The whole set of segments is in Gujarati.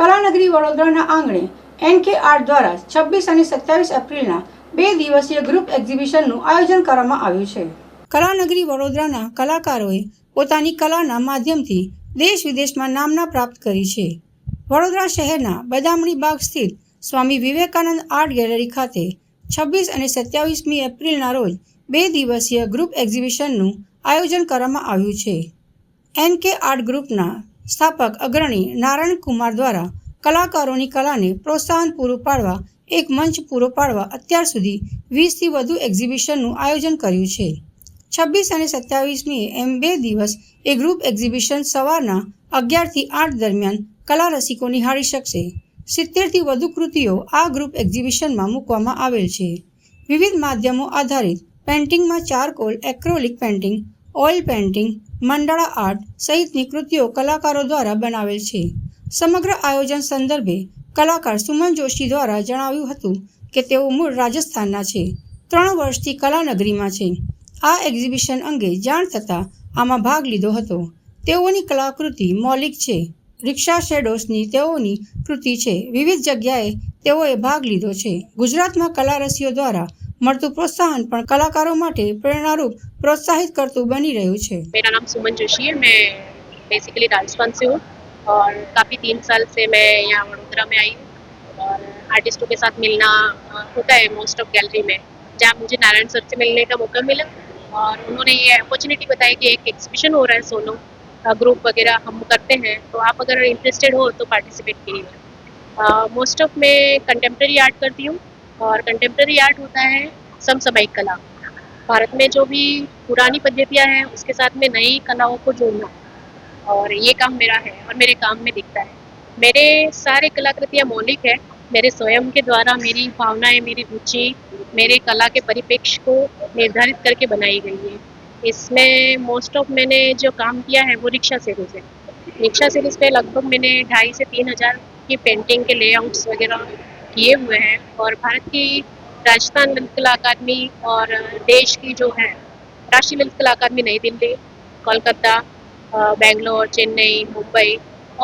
કલાનગરી વડોદરાના આંગણે એન કે આર્ટ દ્વારા છવ્વીસ અને સત્યાવીસ એપ્રિલના બે દિવસીય ગ્રુપ એક્ઝિબિશનનું આયોજન કરવામાં આવ્યું છે કલાનગરી વડોદરાના કલાકારોએ પોતાની કલાના માધ્યમથી દેશ વિદેશમાં નામના પ્રાપ્ત કરી છે વડોદરા શહેરના બદામણી બાગ સ્થિત સ્વામી વિવેકાનંદ આર્ટ ગેલેરી ખાતે છવ્વીસ અને સત્યાવીસમી એપ્રિલના રોજ બે દિવસીય ગ્રુપ એક્ઝિબિશનનું આયોજન કરવામાં આવ્યું છે કે આર્ટ ગ્રુપના સ્થાપક અગ્રણી નારાયણ કુમાર દ્વારા કલાકારોની કલાને પ્રોત્સાહન પૂરું પાડવા એક મંચ પૂરો પાડવા અત્યાર સુધી વીસથી વધુ એક્ઝિબિશનનું આયોજન કર્યું છે છવ્વીસ અને સત્યાવીસમીએ એમ બે દિવસ એ ગ્રુપ એક્ઝિબિશન સવારના અગિયારથી આઠ દરમિયાન કલા રસિકો નિહાળી શકશે સિત્તેરથી વધુ કૃતિઓ આ ગ્રુપ એક્ઝિબિશનમાં મૂકવામાં આવેલ છે વિવિધ માધ્યમો આધારિત પેઇન્ટિંગમાં charcoal acrylic painting oil painting mandala art સહિતની કૃતિઓ કલાકારો દ્વારા બનાવેલ છે સમગ્ર આયોજન સંદર્ભે કલાકાર સુમન જોશી દ્વારા જણાવ્યું હતું કે તેઓ મૂળ રાજસ્થાનના છે ત્રણ વર્ષથી કલાનગરીમાં છે આ એક્ઝિબિશન અંગે જાણ થતાં આમાં ભાગ લીધો હતો તેઓની કલાકૃતિ મૌલિક છે રિક્ષા શેડોસની તેઓની કૃતિ છે વિવિધ જગ્યાએ તેઓએ ભાગ લીધો છે ગુજરાતમાં કલારસીઓ દ્વારા મળતું પ્રોત્સાહન પણ કલાકારો માટે પ્રેરણારૂપ પ્રોત્સાહિत કરતું બની રહ્યું છે मेरा नाम सुमन जोशी है मैं बेसिकली राजस्थान से हूँ और काफ़ी तीन साल से मैं यहाँ वडोदरा में आई और आर्टिस्टों के साथ मिलना होता है मोस्ट ऑफ गैलरी में जहाँ मुझे नारायण सर से मिलने का मौका मिला और उन्होंने ये अपॉर्चुनिटी बताई कि एक एग्जीबिशन हो रहा है सोलो ग्रुप वगैरह हम करते हैं तो आप अगर इंटरेस्टेड हो तो पार्टिसिपेट कीजिए मोस्ट ऑफ मैं कंटेम्प्रेरी आर्ट करती हूँ और कंटेम्प्रेरी आर्ट होता है समसमयिक कला भारत में जो भी पुरानी पद्धतियाँ हैं उसके साथ में नई कलाओं को जोड़ना और ये काम मेरा है और मेरे काम में दिखता है मेरे सारे कलाकृतियाँ मौलिक है मेरे स्वयं के द्वारा मेरी भावनाएं मेरी रुचि मेरे कला के परिप्रेक्ष्य को निर्धारित करके बनाई गई है इसमें मोस्ट ऑफ मैंने जो काम किया है वो रिक्शा सीरीज़ है रिक्शा सीरीज़ पे लगभग मैंने ढाई से तीन हज़ार की पेंटिंग के लेआउट्स वगैरह किए हुए हैं और भारत की राजस्थान ललितकला अकादमी और देश की जो है राष्ट्रीय ललितकला अकादमी नई दिल्ली कोलकाता बेंगलोर चेन्नई मुंबई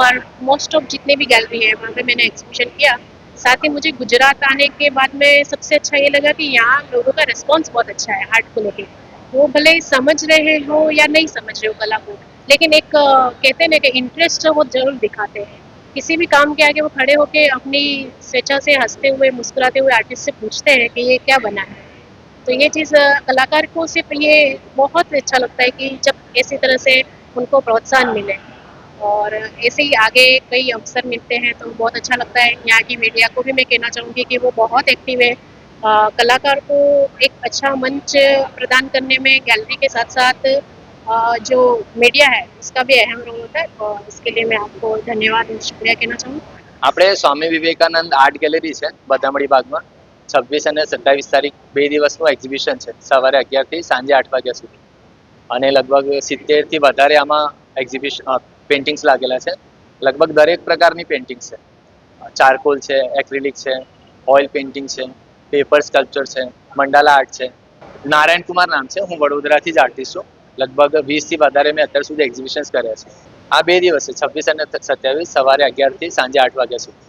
और मोस्ट ऑफ जितने भी गैलरी हैं वहाँ पे मैंने एग्जीबिशन किया साथ ही मुझे गुजरात आने के बाद में सबसे अच्छा ये लगा कि यहाँ लोगों का रिस्पॉन्स बहुत अच्छा है आर्ट को लेकर वो भले समझ रहे हो या नहीं समझ रहे हो कला को लेकिन एक कहते हैं ना कि इंटरेस्ट वो जरूर दिखाते हैं किसी भी काम के आगे वो खड़े होके अपनी स्वेच्छा से हंसते हुए मुस्कुराते हुए आर्टिस्ट से पूछते हैं कि ये क्या बना है तो ये चीज़ कलाकार को सिर्फ ये बहुत अच्छा लगता है कि जब ऐसी तरह से उनको प्रोत्साहन मिले और ऐसे ही आगे कई अवसर मिलते हैं तो बहुत अच्छा लगता है यहाँ की मीडिया को भी मैं कहना चाहूँगी कि वो बहुत एक्टिव है आ, कलाकार को एक अच्छा मंच प्रदान करने में गैलरी के साथ साथ जो मीडिया है उसका भी अहम रोल होता है और इसके लिए मैं आपको धन्यवाद और शुक्रिया कहना चाहूँगा આપણે સ્વામી વિવેકાનંદ આર્ટ ગેલેરી છે બધામડી બાગમાં છવ્વીસ અને સત્તાવીસ તારીખ બે દિવસનું એક્ઝિબિશન છે સવારે અગિયારથી સાંજે આઠ વાગ્યા સુધી અને લગભગ સિત્તેરથી વધારે આમાં એક્ઝિબિશન પેન્ટિંગ્સ લાગેલા છે લગભગ દરેક પ્રકારની પેન્ટિંગ છે ચારકોલ છે એક્રિલિક છે ઓઇલ પેન્ટિંગ છે પેપર સ્કલ્પચર છે મંડાલા આર્ટ છે નારાયણ કુમાર નામ છે હું વડોદરાથી જ આર્ટિસ્ટ છું લગભગ વીસ થી વધારે મેં અત્યાર સુધી એક્ઝિબિશન કર્યા છે આ બે દિવસે છવ્વીસ અને સત્યાવીસ સવારે અગિયાર થી સાંજે આઠ વાગ્યા સુધી